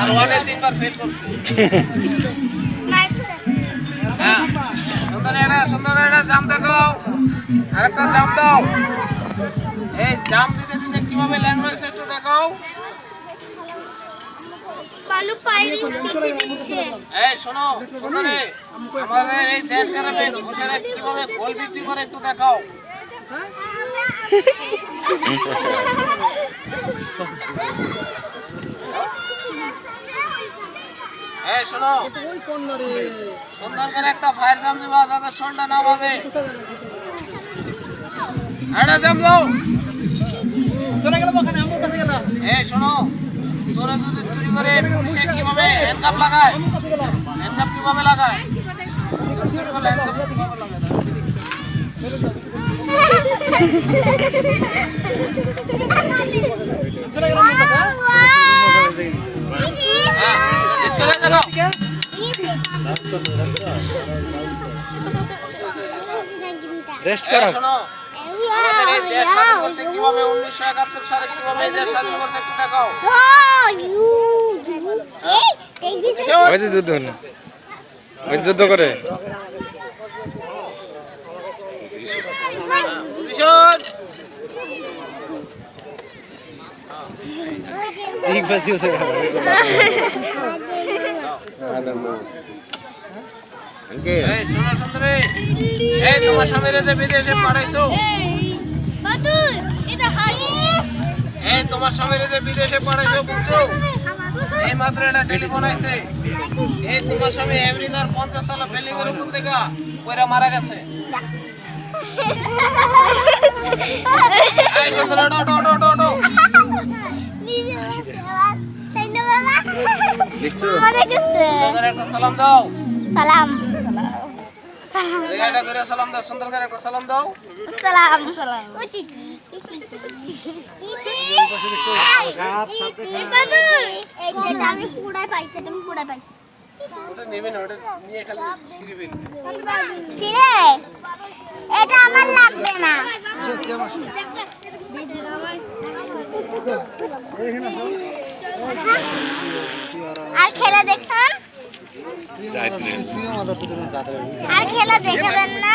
আর ওয়ানে তিনবার ফেল করছে। সুন্দর এটা সুন্দর এটা জাম দেখো। আরেকটা জাম দাও। এই জাম দিতে দিতে কীভাবে ল্যাং রয়েছে একটু দেখো বালু পাইনি এই শোনো শোনো রে আমাদের এই দেশ গ্রামে ঘুষেরা কীভাবে গোল বিক্রি করে একটু দেখাও। এই শোনো। সুন্দর করে একটা ফায়ার জাম দিবা যাতে শোনটা না বাজে। একটা জাম দাও। এই শোনো। চোরা যদি চুরি করে পুলিশে কীভাবে হ্যান্ডকাপ লাগায়? হ্যান্ডকাপ কীভাবে লাগায় handcuff কীভাবে লাগায়? রেস্ট এই শোনো, আমাদের এই দেশ স্বাধীন করছে কীভাবে, 1971 সালে কীভাবে দেশ স্বাধীন করছে একটু দেখাও। ওই যে যুদ্ধ হলো। ওই যুদ্ধ করে ঠিক আছে এই তোমার স্বামীরে যে বিদেশে পাঠাইছো এই তোমার স্বামীরে যে বিদেশে পাঠাইছো বুঝছ এই মাত্র একটা টেলিফোন আইছে এই তোমার স্বামী আমেরিকার পঞ্চাশ তলা বিল্ডিং এর উপর থেকে মারা গেছে ওটো ওটো সুন্দর একটা সালাম দাও সালাম এদিকে একটা করে সালাম দাও সুন্দর করে একটা সালাম দাও সালাম সালাম এটা না এটা আমার লাগবে না আর খেলা দেখতাম আর খেলা দেখাবেন না?